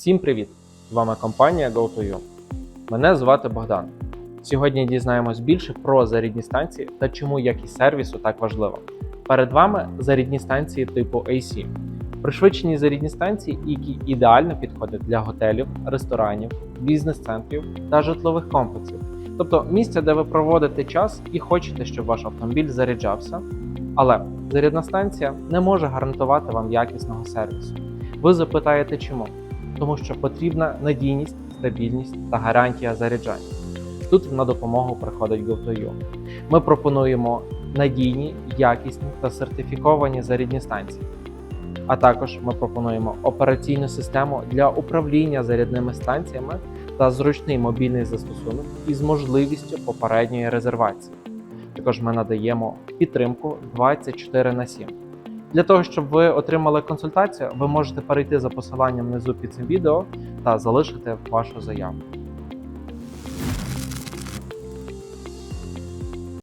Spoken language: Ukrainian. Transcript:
Всім привіт! З вами компанія GoToYou. Мене звати Богдан. Сьогодні дізнаємось більше про зарядні станції та чому якість сервісу так важлива. Перед вами зарядні станції типу AC. Пришвидшені зарядні станції, які ідеально підходять для готелів, ресторанів, бізнес-центрів та житлових комплексів. Тобто місця, де ви проводите час і хочете, щоб ваш автомобіль заряджався. Але зарядна станція не може гарантувати вам якісного сервісу. Ви запитаєте, чому? Тому що потрібна надійність, стабільність та гарантія заряджання. Тут на допомогу приходить GoToYou. Ми пропонуємо надійні, якісні та сертифіковані зарядні станції. А також ми пропонуємо операційну систему для управління зарядними станціями та зручний мобільний застосунок із можливістю попередньої резервації. Також ми надаємо підтримку 24 на 7. Для того, щоб ви отримали консультацію, ви можете перейти за посиланням внизу під цим відео та залишити вашу заяву.